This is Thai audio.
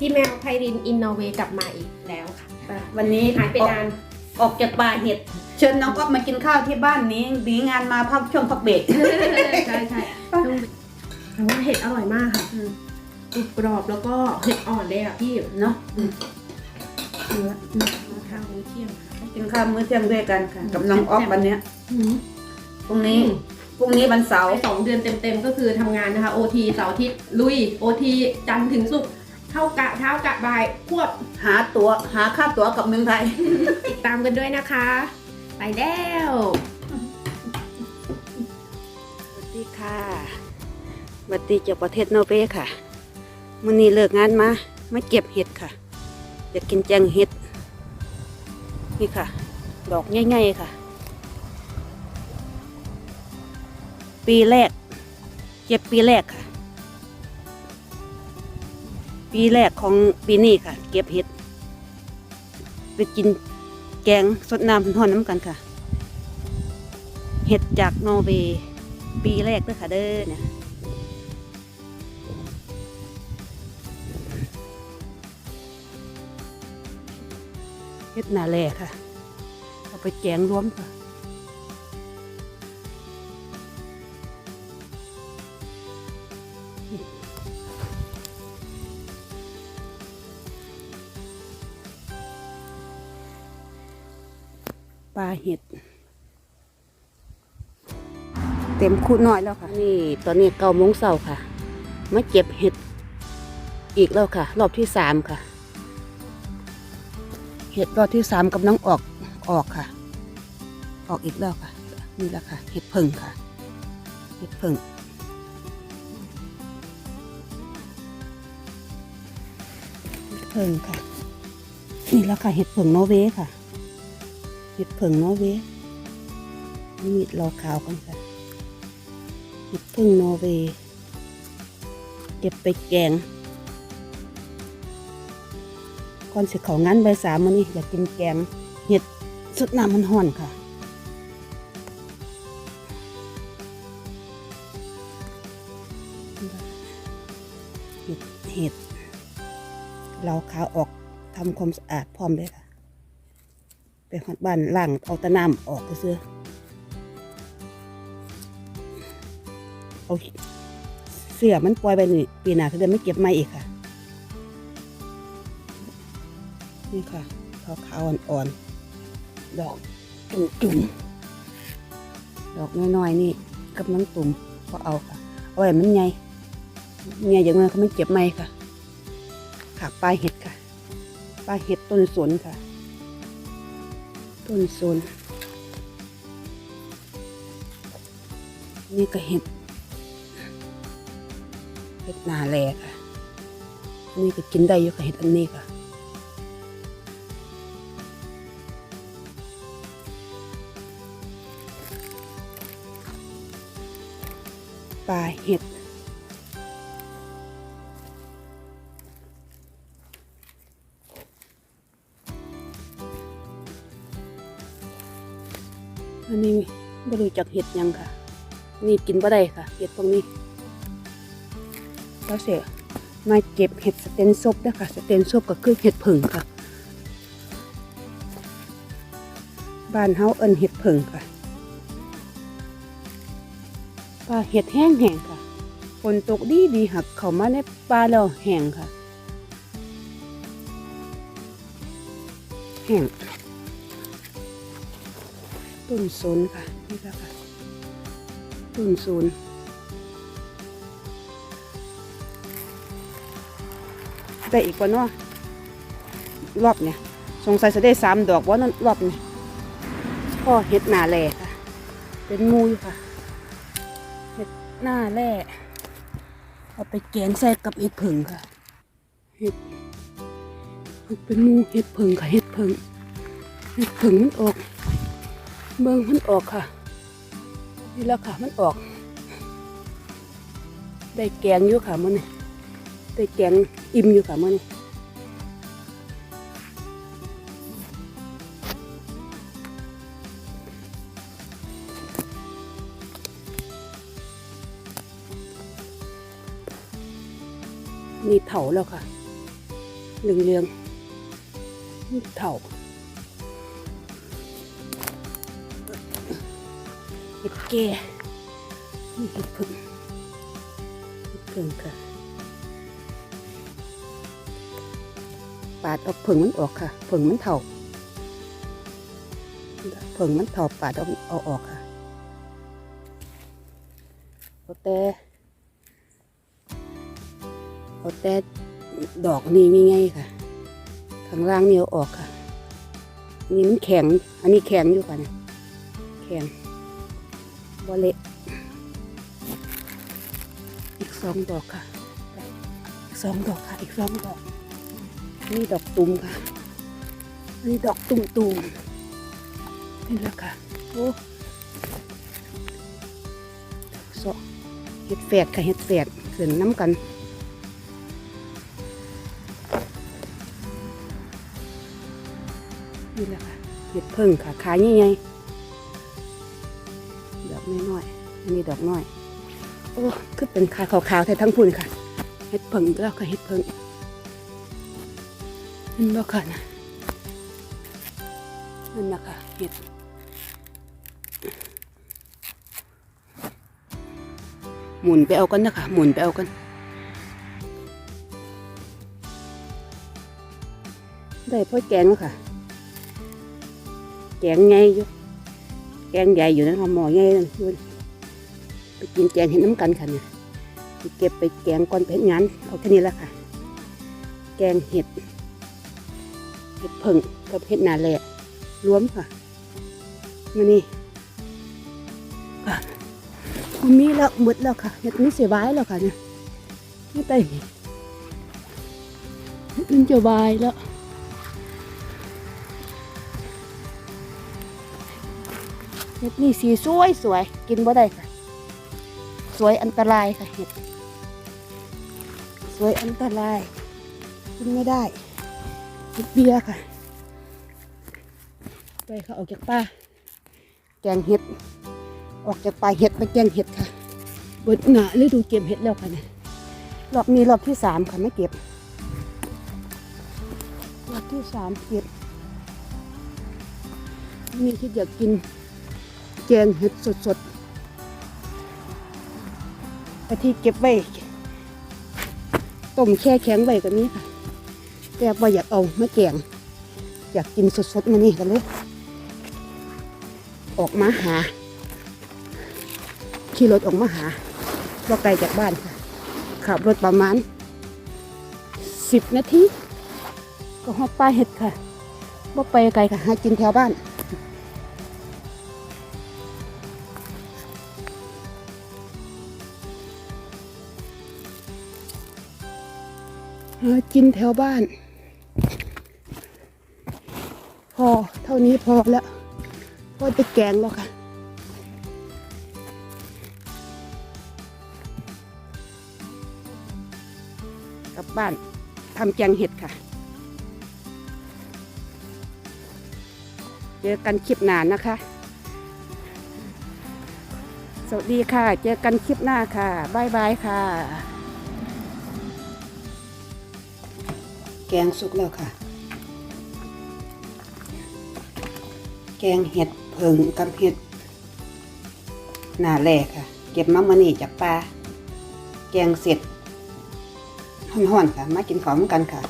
พี่แมวไพรินอินโนเวกลับมาอีกแล้วค่ะไปวันนี้หายไปนาน ออกจากป่าเห็ด เชิญน้องก๊อฟมากินข้าวที่บ้านนี้ดีงานมาพักช่วงพักเบรกใช่ใช่ต้องแต่ว่าเห็ดอร่อยมากค่ะอืมกรุบกรอบแล้วก็เห็ดอ่อนเลยอะพี่เนาะเนื้อเนื้อทางมื้อเที่ยงค่ะกินข้าวมื้อเที่ยงด้วยกันค่ะ กับน้องออฟวันเนี้ยอืมพรุ่งนี้พรุ่งนี้วันเสาร์สองเดือนเต็มๆก็คือทำงานนะคะ OT เสาร์อาทิตย์ลุย OT จันทร์ถึงศุกร์ เท่ากะเท้ากะบ่ายควบหาตั๋วหาค่าตั๋วกับเมืองไทย ติดตามกันด้วยนะคะ ไปแล้วสวัสดีค่ะสวัสดีจากประเทศนอร์เวย์ค่ะมื้อนี้เลิกงานมามาเก็บเห็ดค่ะอยากกินแจงเห็ด นี่ค่ะ ดอกใหญ่ๆค่ะ ปีแรก เก็บปีแรกค่ะ ปีแรกของปีนี้ค่ะ เก็บเห็ดไปกินแกงสดน้ำร้อนน้ำกันค่ะ เห็ดจากนอร์เวย์ปีแรกเด้อค่ะเด้อเนี่ยเห็ดหนาแหล่ค่ะ เอาไปแกงรวมค่ะปาเห็ด เต็มคูน้อยแล้วค่ะ นี่ตอนนี้เก้าโมงเช้าค่ะ มาเก็บเห็ดอีกแล้วค่ะ รอบที่สามค่ะ เห็ดรอบที่สามกำลังออกออกค่ะ ออกอีกแล้วค่ะ นี่แหละค่ะ เห็ดผึ่งค่ะ เห็ดผึ่งเห็ดผึ่งค่ะ นี่แหละค่ะเห็ดผึ่งนอร์เวย์ค่ะเห็ดผึ่งนอร์เวย์นี่รอขาวกันค่ะเห็ดพึ่งนอร์เวย์เก็บไปแกงก่อนสิเขางั้นใบสามมันนี่อยากกินแกงเห็ดสุดน้ำมันห่อนค่ะเห็ดเห็ดเราขาวออกทำความสะอาดพร้อมเลยค่ะ ไปหอดบ้านล่างเอาตะน้ำออกก็เสื้อเอาเสื้อมันปล่อยไปนี่ปีหน้าคือเดินไม่เก็บไม่อีกค่ะ นี่ค่ะขาวขาวๆอ่อนๆดอกจุ่มๆดอกน้อยๆนี่กับน้ำตุ่มก็เอาค่ะเอาไว้มันใหญ่ใหญ่อย่างนั้นเขาไม่เก็บไม่ค่ะค่ะปลายเห็ดค่ะปลายเห็ดต้นสนค่ะ ต้นสนนี่ก็เห็ดเห็ดนาแลค่ะนนี้ก็กินได้อยู่ค่ะเห็ดอันนี้ค่ะปลาเห็ด อันนี้ไม่รู้จักเห็ดยังค่ะ นี่กินบ่ได้ค่ะ เห็ดพวกนี้แล้วเสียมาเก็บเห็ดสเตนซบนะคะสเตนซบก็คือเห็ดผึ่งค่ะ บ้านเฮาเอิ้นเห็ดผึ่งค่ะป่าเห็ดแห้งแห้งค่ะฝนตกดีดีหักเข้ามาในป่าแล้วแห้งค่ะแห้ง ต้นสนค่ะนี่ค่ะค่ะต้นสนได้อีกว่าเนาะรอบเนี่ยสงสัยจะได้สามดอกว่านั่นรอบเนี่ยพ่อเห็ดหนาแหล่ค่ะ เป็นมูยค่ะเห็ดหน้าแหล่เอาไปแกงใส่กับเห็ดผึ่งค่ะเห็ดเป็นมูเห็ดผึ่งค่ะเห็ดผึ่งเห็ดผึ่งมันออก เบิ่งมันออกค่ะ นี่แล้วค่ะมันออก ได้แกงอยู่ค่ะมันนี่ได้แกงอิ่มอยู่ค่ะมื่อนี้นี่เถาแล้วค่ะเหลืองเลืองๆเถา แก่นี่เห็ดพึ่งเห็ดพึ่งค่ะ ปาดเอาผึ่งมันออกค่ะผึ่งมันเถ่าผึ่งมันเถ่าปาดเอาเอาออกค่ะเอาแต่เอาแต่ดอกนี่มีไงค่ะ ข้างล่างนี่เอาออกค่ะนี่มันแข็ง อันนี้แข็งอยู่ค่ะเนี่ยแข็ง บอเละอีกสองดอกค่ะ อีกสองดอกค่ะ อีกสองดอก นี่ดอกตุ่มค่ะนนี้ดอกตุ่มตุ่มนี่แหละค่ะ โอ้สอเห็ดแฝดค่ะเห็ดแฝดขึ้นน้ำกันนี่แหละค่ะเห็ดเพิ่งค่ะขายใหญ่ๆดอก น้อยๆอันนี้ดอกน้อย โอ้คือเป็นขาขาวๆแท้ทั้งพุ่นค่ะเห็ดเพิ่งแล้วก็เห็ดเพิ่งนั่นบ่ค่ะนะนั่นนะคะเห็ดหมุนไปเอากันนะคะหมุนไปเอากันได้พ่อแกงแล้วค่ะ แกงไงอยู่ แกงใหญ่อยู่นะคะหม้อใหญ่นั่นไปกินแกงเห็นน้ำกันค่ะเนี่ยไปเก็บไปแกงก่อนเฮ็ดงานเอาแค่นี้ละค่ะ แกงเห็ดเห็ดเพิ่งกับเห็ดนาแหละรวมค่ะมานี่ค่ะมันมีแล้วหมดแล้วค่ะเห็ดนี้เสียบายแล้วค่ะเนี่ยนี่ไปเห็ดมันจะบายแล้ว เห็ดนี่สีสวยสวยกินบ่ได้ค่ะ สวยอันตรายค่ะเห็ด สวยอันตราย กินไม่ได้เห็ดเบียร์ค่ะไปเขาออกจากป่าแกงเห็ด ออกจากป่าเห็ดไปแกงเห็ดค่ะเบิดหนาฤดูเก็บเห็ดแล้วค่ะเนี่ยรอบนี้รอบที่สามค่ะไม่เก็บรอบที่สามเก็บมีที่อยากกิน แกงเห็ดสดๆไอ้ที่เก็บไว้ต้มแช่แข็งไว้กับนี้ค่ะแต่ว่าอยากเอามาแกง อยากกินสดๆมานี่กันเลยออกมาหา ขี่รถออกมาหาว่าไกลจากบ้านค่ะ ขับรถประมาณสิบนาทีก็หอดป้าเห็ดค่ะว่าไปไกลค่ะหากินแถวบ้าน หากินแถวบ้าน พอเท่านี้พอแล้วพอจะแกงแล้วค่ะกลับบ้านทำแกงเห็ดค่ะ เจอกันคลิปหน้านะคะ สวัสดีค่ะ เจอกันคลิปหน้าค่ะบายบายค่ะ แกงสุกแล้วค่ะ แกงเห็ดเพิงกับเห็ดหนาแหลกค่ะ เก็บมามานี่จากปลาแกงเสร็จห่อนๆค่ะ มากินของกันค่ะ